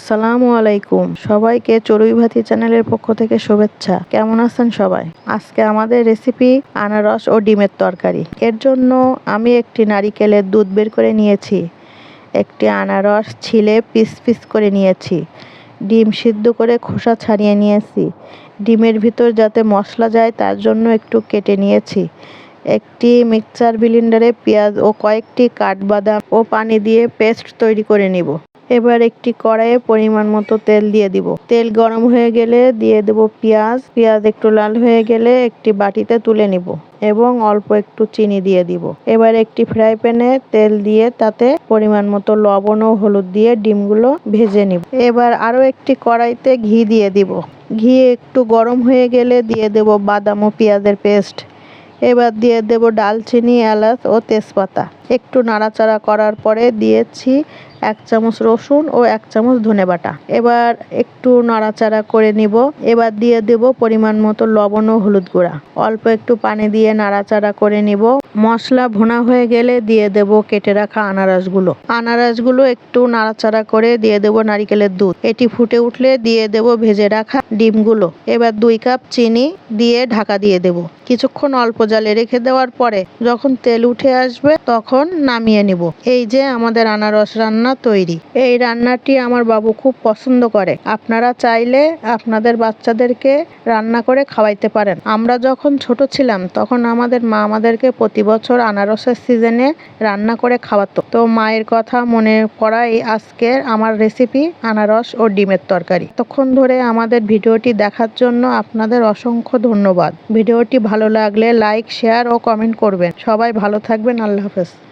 আসসালামু আলাইকুম। সবাইকে চড়ুই ভাতি চ্যানেলের পক্ষ থেকে শুভেচ্ছা। কেমন আছেন সবাই? আজকে আমাদের রেসিপি আনারস ও ডিমের তরকারি। এর জন্য আমি একটি নারিকেলের দুধ বের করে নিয়েছি। একটি আনারস ছিলে পিস পিস করে নিয়েছি। ডিম সিদ্ধ করে খোসা ছাড়িয়ে নিয়েছি। ডিমের ভিতর যাতে মশলা যায় তার জন্য একটু কেটে নিয়েছি। একটি মিক্সচার বিলিন্ডারে পেঁয়াজ ও কয়েকটি কাঠবাদাম ও পানি দিয়ে পেস্ট তৈরি করে নিব। এবার একটি কড়াইয়ে পরিমাণ মতো তেল দিয়ে দিব। তেল গরম হয়ে গেলে দিয়ে দেব পেঁয়াজ। পেঁয়াজ একটু লাল হয়ে গেলে একটি বাটিতে তুলে নিব এবং অল্প একটু চিনি দিয়ে দিব। এবার একটি ফ্রাই প্যানে তেল দিয়ে তাতে পরিমাণ মতো লবণ ও হলুদ দিয়ে ডিমগুলো ভেজে নিব। এবার আরও একটি কড়াইতে ঘি দিয়ে দিব। ঘি একটু গরম হয়ে গেলে দিয়ে দেব বাদাম ও পেঁয়াজের পেস্ট। এবার দিয়ে দেব ডালচিনি, এলাচ ও তেজপাতা। একটু নাড়াচাড়া করার পরে দিয়েছি এক চামচ রসুন ও এক চামচ ধনে বাটা। এবার একটু নাড়াচাড়া করে নিব। এবার দিয়ে দেব পরিমাণ মতো লবণ ও হলুদ গুঁড়া। অল্প একটু পানি দিয়ে নাড়াচাড়া করে নিব। মশলা ভুনা হয়ে গেলে দিয়ে দেব কেটে রাখা আনারসগুলো। আনারসগুলো একটু নাড়াচাড়া করে দিয়ে দেব নারিকেলের দুধ। এটি ফুটে উঠলে দিয়ে দেব ভেজে রাখা ডিমগুলো। এবার দুই কাপ চিনি দিয়ে ঢাকা দিয়ে দেব। কিছুক্ষণ অল্প জালে রেখে দেওয়ার পরে যখন তেল উঠে আসবে তখন নামিয়ে নিব। এই যে আমাদের আনারস রান্না তৈরি। এই রান্নাটি আমার বাবু খুব পছন্দ করে। আপনারা চাইলে আপনাদের বাচ্চাদেরকে রান্না করে খাওয়াইতে পারেন। আমরা যখন ছোট ছিলাম, তখন আমাদের মা আমাদেরকে প্রতি বছর আনারসের সিজনে রান্না করে খাওয়াতো। তো মায়ের কথা মনে করাই আজকের আমার রেসিপি আনারস ও ডিমের তরকারি। তখন ধরে আমাদের ভিডিওটি দেখার জন্য আপনাদের অসংখ্য ধন্যবাদ। ভিডিওটি ভালো লাগলে লাইক শেয়ার ও কমেন্ট করবেন। সবাই ভালো থাকবেন। আল্লাহ হাফেজ।